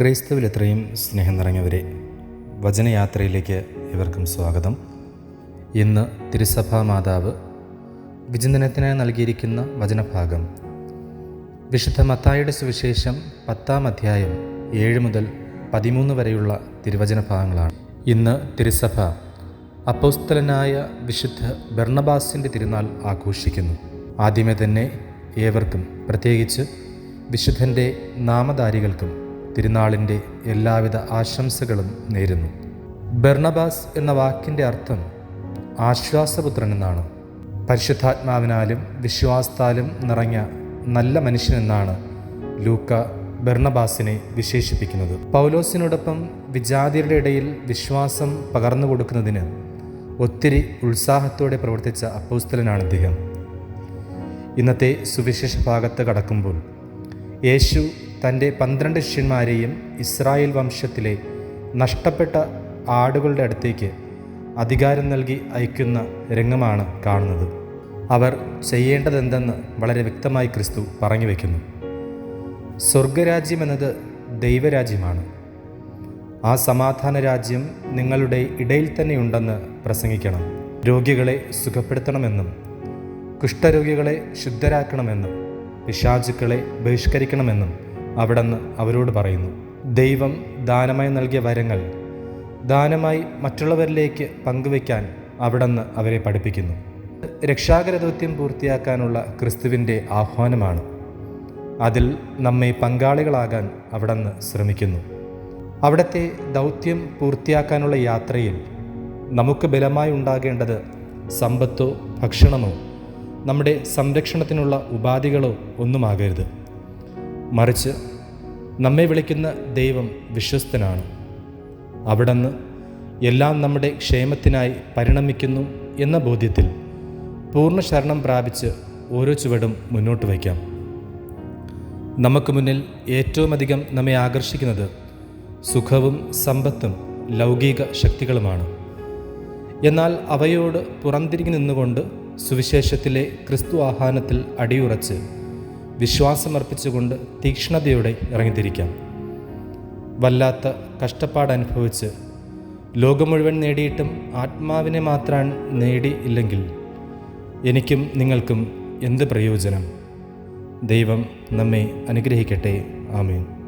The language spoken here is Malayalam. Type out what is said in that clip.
ക്രൈസ്തവിൽ എത്രയും സ്നേഹം നിറഞ്ഞവരെ വചനയാത്രയിലേക്ക് ഇവർക്കും സ്വാഗതം. ഇന്ന് തിരുസഭാ മാതാവ് വിചിന്തനത്തിനായി നൽകിയിരിക്കുന്ന വചനഭാഗം. വിശുദ്ധ മത്തായുടെ സുവിശേഷം പത്താം അധ്യായം ഏഴ് മുതൽ പതിമൂന്ന് വരെയുള്ള തിരുവചന ഭാഗങ്ങളാണ് ഇന്ന് തിരുസഭ അപ്പോസ്തലനായ വിശുദ്ധ ബർണബാസിന്റെ തിരുനാൾ ആഘോഷിക്കുന്നു. ആദ്യമേ തന്നെ ഏവർക്കും പ്രത്യേകിച്ച് വിശുദ്ധന്റെ നാമധാരികൾക്കും തിരുനാളിന്റെ എല്ലാവിധ ആശംസകളും നേരുന്നു. ബെർണബാസ് എന്ന വാക്കിന്റെ അർത്ഥം ആശ്വാസപുത്രൻ എന്നാണ്. പരിശുദ്ധാത്മാവിനാലും വിശ്വാസത്താലും നിറഞ്ഞ നല്ല മനുഷ്യനെന്നാണ് ലൂക്ക ബെർണബാസിനെ വിശേഷിപ്പിക്കുന്നത്. പൗലോസിനോടൊപ്പം വിജാതിയുടെ ഇടയിൽ വിശ്വാസം പകർന്നു കൊടുക്കുന്നതിന് ഒത്തിരി ഉത്സാഹത്തോടെ പ്രവർത്തിച്ച അപ്പോസ്തലനാണ് അദ്ദേഹം ഇന്നത്തെ സുവിശേഷ ഭാഗത്ത് കടക്കുമ്പോൾ യേശു തന്റെ പന്ത്രണ്ട് ശിഷ്യന്മാരെയും ഇസ്രായേൽ വംശത്തിലെ നഷ്ടപ്പെട്ട ആടുകളുടെ അടുത്തേക്ക് അധികാരം നൽകി അയക്കുന്ന രംഗമാണ് കാണുന്നത്. അവർ ചെയ്യേണ്ടതെന്തെന്ന് വളരെ വ്യക്തമായി ക്രിസ്തു പറഞ്ഞു വയ്ക്കുന്നു സ്വർഗരാജ്യം എന്നത് ദൈവരാജ്യമാണ്. ആ സമാധാന രാജ്യം നിങ്ങളുടെ ഇടയിൽ തന്നെ ഉണ്ടെന്ന് പ്രസംഗിക്കണം. രോഗികളെ സുഖപ്പെടുത്തണമെന്നും കുഷ്ഠരോഗികളെ ശുദ്ധരാക്കണമെന്നും പിശാചുക്കളെ ബഹിഷ്കരിക്കണമെന്നും അവിടുന്ന് അവരോട് പറയുന്നു ദൈവം ദാനമായി നൽകിയ വരങ്ങൾ ദാനമായി മറ്റുള്ളവരിലേക്ക് പങ്കുവയ്ക്കാൻ അവിടുന്ന് അവരെ പഠിപ്പിക്കുന്നു. രക്ഷാകരദൗത്യം പൂർത്തിയാക്കാനുള്ള ക്രിസ്തുവിന്റെ ആഹ്വാനമാണ്. അതിൽ നമ്മെ പങ്കാളികളാകാൻ അവിടുന്ന് ശ്രമിക്കുന്നു. അവിടുത്തെ ദൗത്യം പൂർത്തിയാക്കാനുള്ള യാത്രയിൽ നമുക്ക് ബലമായി ഉണ്ടാകേണ്ടത് സമ്പത്തോ ഭക്ഷണമോ നമ്മുടെ സംരക്ഷണത്തിനുള്ള ഉപാധികളോ ഒന്നുമാകരുത്. മറിച്ച് നമ്മെ വിളിക്കുന്ന ദൈവം വിശ്വസ്തനാണ്. അവിടുന്ന് എല്ലാം നമ്മുടെ ക്ഷേമത്തിനായി പരിണമിക്കുന്നു എന്ന ബോധ്യത്തിൽ പൂർണ ശരണം പ്രാപിച്ച് ഓരോ ചുവടും മുന്നോട്ട് വയ്ക്കാം. നമുക്ക് മുന്നിൽ ഏറ്റവും അധികം നമ്മെ ആകർഷിക്കുന്നത് സുഖവും സമ്പത്തും ലൗകിക ശക്തികളുമാണ്. എന്നാൽ അവയോട് പുറംതിരിഞ്ഞു നിന്നുകൊണ്ട് സുവിശേഷത്തിലെ ക്രിസ്തു ആഹ്വാനത്തിൽ അടിയുറച്ച് വിശ്വാസമർപ്പിച്ചുകൊണ്ട് തീക്ഷ്ണതയോടെ ഇറങ്ങിത്തിരിക്കാം. വല്ലാത്ത കഷ്ടപ്പാട് അനുഭവിച്ച് ലോകം മുഴുവൻ നേടിയിട്ടും ആത്മാവിനെ മാത്രം നേടിയില്ലെങ്കിൽ എനിക്കും നിങ്ങൾക്കും എന്ത് പ്രയോജനം? ദൈവം നമ്മെ അനുഗ്രഹിക്കട്ടെ. ആമേൻ.